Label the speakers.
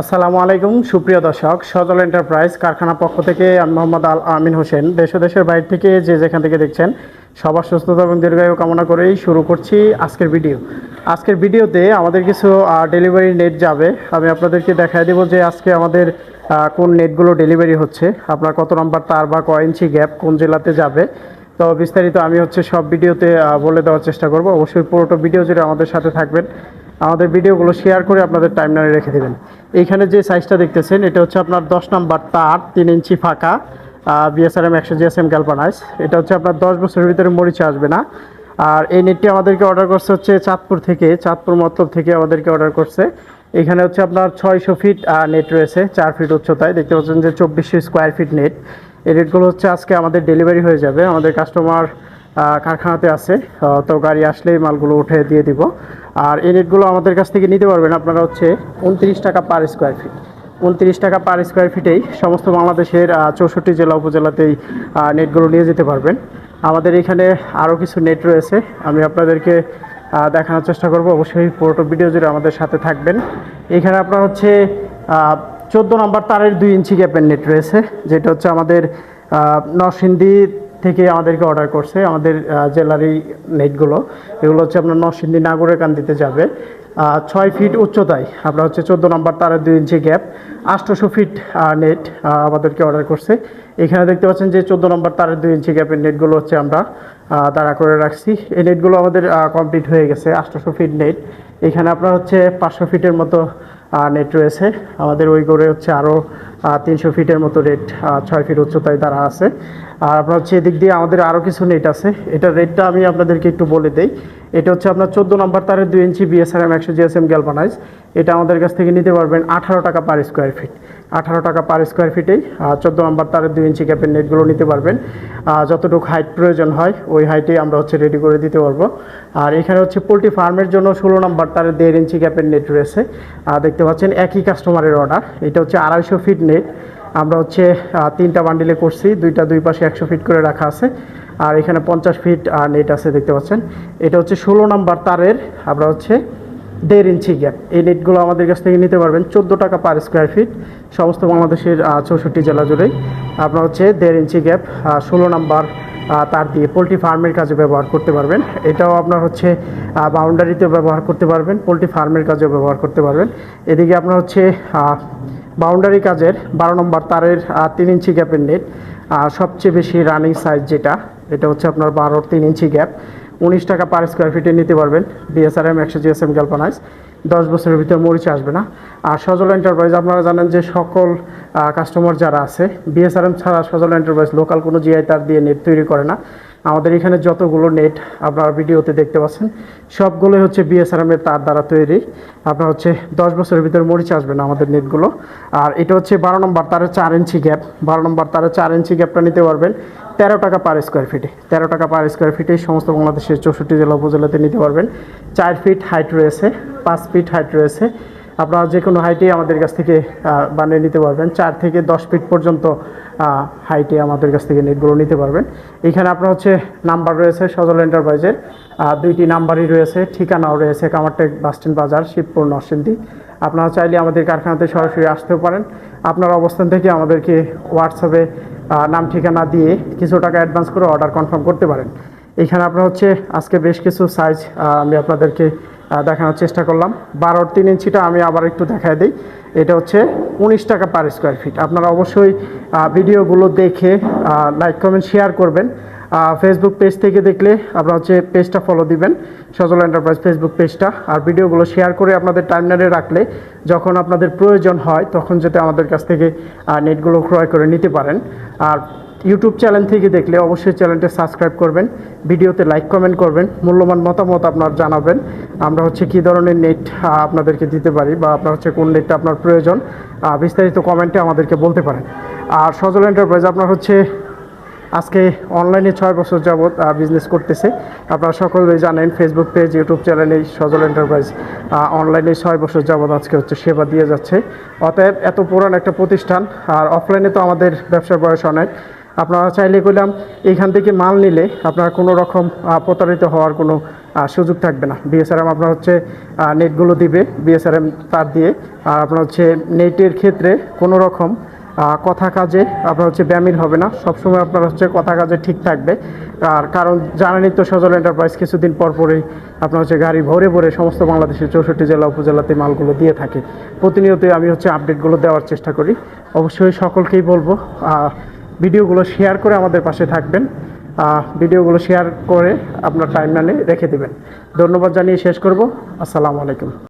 Speaker 1: আসসালামু আলাইকুম, সুপ্রিয় দর্শক। সজল এন্টারপ্রাইজ কারখানা পক্ষ থেকে আমি মোহাম্মদ আল আমিন হোসেন। দেশ দেশের বাইরে থেকে যে যেখান থেকে দেখছেন, সবার সুস্থতা এবং দীর্ঘায়ু কামনা করেই শুরু করছি আজকের ভিডিও। আজকের ভিডিওতে আমাদের কিছু ডেলিভারি নেট যাবে। আমি আপনাদেরকে দেখাই দেবো যে আজকে আমাদের কোন নেটগুলো ডেলিভারি হচ্ছে, আপনার কত নম্বর তার বা কয় ইঞ্চি গ্যাপ কোন জেলাতে যাবে। তো বিস্তারিত আমি হচ্ছে সব ভিডিওতে বলে দেওয়ার চেষ্টা করব। অবশ্যই পুরোটা ভিডিও জুড়ে আমাদের সাথে থাকবেন। আমাদের ভিডিওগুলো শেয়ার করে আপনাদের টাইমলাইনে রেখে দেবেন। এইখানে যে সাইজটা দেখতেছেন, এটা হচ্ছে আপনার দশ নাম্বার তার, তিন ইঞ্চি ফাঁকা বিএসআরএম একশো জিএসএম গ্যালপানাইজ এটা হচ্ছে আপনার দশ বছরের ভিতরে মরিচা আসবে না। আর এই নেটটি আমাদেরকে অর্ডার করছে হচ্ছে চাঁদপুর থেকে, চাঁদপুর মতলব থেকে আমাদেরকে অর্ডার করছে। এখানে হচ্ছে আপনার ছয়শো ফিট নেট রয়েছে, চার ফিট উচ্চতায়। দেখতে পাচ্ছেন যে চব্বিশশো স্কোয়ার ফিট নেট এই নেটগুলো হচ্ছে আজকে আমাদের ডেলিভারি হয়ে যাবে। আমাদের কাস্টমার কারখানাতে আছে। তো গাড়ি আসলেই মালগুলো উঠে দিয়ে দিব। আর এই নেটগুলো আমাদের কাছ থেকে নিতে পারবেন আপনারা হচ্ছে উনত্রিশ টাকা পার স্কোয়ার ফিট উনত্রিশ টাকা পার স্কোয়ার ফিটেই সমস্ত বাংলাদেশের চৌষট্টি জেলা উপজেলাতেই নেটগুলো নিয়ে যেতে পারবেন। আমাদের এখানে আরও কিছু নেট রয়েছে। আমি আপনাদেরকে দেখানোর চেষ্টা করব। অবশ্যই পুরোটো ভিডিও জুড়ে আমাদের সাথে থাকবেন। এখানে আপনার হচ্ছে চোদ্দ নম্বর তারের দুই ইঞ্চি গ্যাপের নেট রয়েছে, যেটা হচ্ছে আমাদের নরসিংদী থেকে আমাদেরকে অর্ডার করছে, আমাদের জেলার এই নেটগুলো এগুলো হচ্ছে আপনার নরসিংদী নাগরের কান্দিতে যাবে। ছয় ফিট উচ্চতায় আপনার হচ্ছে চোদ্দ নম্বর তারের দুই ইঞ্চি গ্যাপ আটশোশো ফিট নেট আমাদেরকে অর্ডার করছে। এখানে দেখতে পাচ্ছেন যে চোদ্দ নম্বর তারের দুই ইঞ্চি গ্যাপের নেটগুলো হচ্ছে আমরা দাঁড়া করে রাখছি। এই নেটগুলো আমাদের কমপ্লিট হয়ে গেছে, আটশোশো ফিট নেট এখানে আপনার হচ্ছে পাঁচশো ফিটের মতো নেট রয়েছে। আমাদের ওই করে হচ্ছে আরও তিনশো ফিটের মতো রেট ছয় ফিট উচ্চতায় তারা আছে। আর আপনার হচ্ছে এদিক দিয়ে আমাদের আরও কিছু নেট আছে। এটার রেটটা আমি আপনাদেরকে একটু বলে দেই। এটা হচ্ছে আপনার চোদ্দ নম্বর তারের দুই ইঞ্চি বিএসআরএম একশো জিএসএম গ্যালভানাইজ এটা আমাদের কাছ থেকে নিতে পারবেন আঠারো টাকা পার স্কোয়ার ফিট আঠারো টাকা পার স্কোয়ার ফিটেই চোদ্দ নম্বর তারের দুই ইঞ্চি ক্যাপের নেটগুলো নিতে পারবেন। যতটুকু হাইট প্রয়োজন হয়, ওই হাইটেই আমরা হচ্ছে রেডি করে দিতে পারব। আর এখানে হচ্ছে পোলট্রি ফার্মের জন্য ষোলো নম্বর তারের দেড় ইঞ্চি ক্যাপের নেট রয়েছে। দেখতে পাচ্ছেন একই কাস্টমারের অর্ডার এটা হচ্ছে আড়াইশো ফিট নেট আমরা হচ্ছে তিনটা বান্ডিলে করছি, দুইটা দুই পাশে একশো ফিট করে রাখা আছে। আর এখানে পঞ্চাশ ফিট নেট আছে, দেখতে পাচ্ছেন। এটা হচ্ছে ষোলো নম্বর তারের, আমরা হচ্ছে দেড় ইঞ্চি গ্যাপ এই নেটগুলো আমাদের কাছ থেকে নিতে পারবেন চোদ্দ টাকা পার স্কোয়ার ফিট সমস্ত বাংলাদেশের চৌষট্টি জেলা জুড়েই। আপনার হচ্ছে দেড় ইঞ্চি গ্যাপ ষোলো নাম্বার তার দিয়ে পোলট্রি ফার্মের কাজে ব্যবহার করতে পারবেন। এটাও আপনার হচ্ছে বাউন্ডারিতেও ব্যবহার করতে পারবেন, পোলট্রি ফার্মের কাজেও ব্যবহার করতে পারবেন। এদিকে আপনার হচ্ছে বাউন্ডারি কাজের বারো নম্বর তারের তিন ইঞ্চি গ্যাপের নেট সবচেয়ে বেশি রানিং সাইজ যেটা, এটা হচ্ছে আপনার বারোর তিন ইঞ্চি গ্যাপ উনিশ টাকা পার স্কোয়ার ফিটে নিতে পারবেন। বিএসআরএম একশো জিএসএম গ্যালপানাইজ দশ বছরের ভিতরে মরিচে আসবে না। আর সজল এন্টারপ্রাইজ আপনারা জানেন যে সকল কাস্টমার যারা আছে বিএসআরএম ছাড়া সজল এন্টারপ্রাইজ লোকাল কোনো জিআই তার দিয়ে নেট তৈরি করে না। আমাদের এখানে যতগুলো নেট আপনারা ভিডিওতে দেখতে পাচ্ছেন, সবগুলোই হচ্ছে বিএসআরএমের তার দ্বারা তৈরি। আপনার হচ্ছে দশ বছরের ভিতরে মরিচ আসবে না আমাদের নেটগুলো আর এটা হচ্ছে বারো নম্বর তারের চার ইঞ্চি গ্যাপ বারো নম্বর তারের চার ইঞ্চি গ্যাপটা নিতে পারবেন। তেরো টাকা পার স্কোয়ার ফিটে তেরো টাকা পার স্কোয়ার ফিটে সমস্ত বাংলাদেশের চৌষট্টি জেলা উপজেলাতে নিতে পারবেন। চার ফিট হাইট রয়েছে, পাঁচ ফিট হাইট রয়েছে। আপনারা যে কোনো হাইটেই আমাদের কাছ থেকে বানিয়ে নিতে পারবেন। চার থেকে দশ ফিট পর্যন্ত হাইটে আমাদের কাছ থেকে নেটগুলো নিতে পারবেন। এখানে আপনার হচ্ছে নাম্বার রয়েছে সজল এন্টারপ্রাইজের দুইটি নাম্বারই রয়েছে, ঠিকানাও রয়েছে কামারটেক বাসস্ট্যান্ড বাজার, শিবপুর, নরসিংদী। আপনারা চাইলে আমাদের কারখানাতে সরাসরি আসতেও পারেন। আপনার অবস্থান থেকে আমাদেরকে হোয়াটসঅ্যাপে নাম, ঠিকানা দিয়ে কিছু টাকা অ্যাডভান্স করে অর্ডার কনফার্ম করতে পারেন। এখানে আপনার হচ্ছে আজকে বেশ কিছু সাইজ আমি আপনাদেরকে দেখানোর চেষ্টা করলাম। বারোর তিন ইঞ্চিটা আমি আবার একটু দেখায় দিই। এটা হচ্ছে উনিশ টাকা পার স্কোয়ার ফিট আপনারা অবশ্যই ভিডিওগুলো দেখে লাইক কমেন্ট শেয়ার করবেন। ফেসবুক পেজ থেকে দেখলে আপনারা হচ্ছে পেজটা ফলো দিবেন, সজল এন্টারপ্রাইজ ফেসবুক পেজটা আর ভিডিওগুলো শেয়ার করে আপনাদের টাইমলাইনে রাখলে যখন আপনাদের প্রয়োজন হয়, তখন যাতে আমাদের কাছ থেকে নেটগুলো ক্রয় করে নিতে পারেন। আর ইউটিউব চ্যানেল থেকে দেখলে অবশ্যই চ্যানেলটা সাবস্ক্রাইব করবেন, ভিডিওতে লাইক কমেন্ট করবেন, মূল্যবান মতামত আপনার জানাবেন। আমরা হচ্ছে কী ধরনের নেট আপনাদেরকে দিতে পারি বা আপনার হচ্ছে কোন নেটটা আপনার প্রয়োজন বিস্তারিত কমেন্টে আমাদেরকে বলতে পারেন। আর সজল এন্টারপ্রাইজ আপনার হচ্ছে আজকে অনলাইনে ছয় বছর যাবৎ বিজনেস করতেছে। আপনারা সকলেই জানেন ফেসবুক পেজ ইউটিউব চ্যানেলে সজল এন্টারপ্রাইজ অনলাইনে ছয় বছর যাবৎ আজকে হচ্ছে সেবা দিয়ে যাচ্ছে। অতএব এত পুরান একটা প্রতিষ্ঠান, আর অফলাইনে তো আমাদের ব্যবসার বয়স অনেক। আপনারা চাইলে কইলাম এইখান থেকে মাল নিলে আপনারা কোনো রকম প্রতারিত হওয়ার কোনো সুযোগ থাকবে না। বিএসআরএম আপনার হচ্ছে নেটগুলো দিবে বিএসআরএম তার দিয়ে। আর আপনার হচ্ছে নেটের ক্ষেত্রে কোনো রকম কথা কাজে আপনার হচ্ছে ব্যামিল হবে না। সবসময় আপনার হচ্ছে কথা কাজে ঠিক থাকবে। আর কারণ জানেনই তো সজল এন্টারপ্রাইজ কিছুদিন পর পরেই আপনার হচ্ছে গাড়ি ভরে ভরে সমস্ত বাংলাদেশের চৌষট্টি জেলা উপজেলাতে মালগুলো দিয়ে থাকে। প্রতিনিয়তই আমি হচ্ছে আপডেটগুলো দেওয়ার চেষ্টা করি। অবশ্যই সকলকেই বলব ভিডিওগুলো শেয়ার করে আমাদের পাশে থাকবেন। ভিডিওগুলো শেয়ার করে আপনার টাইম রেখে দেবেন। ধন্যবাদ জানিয়ে শেষ করব। আসসালামু আলাইকুম।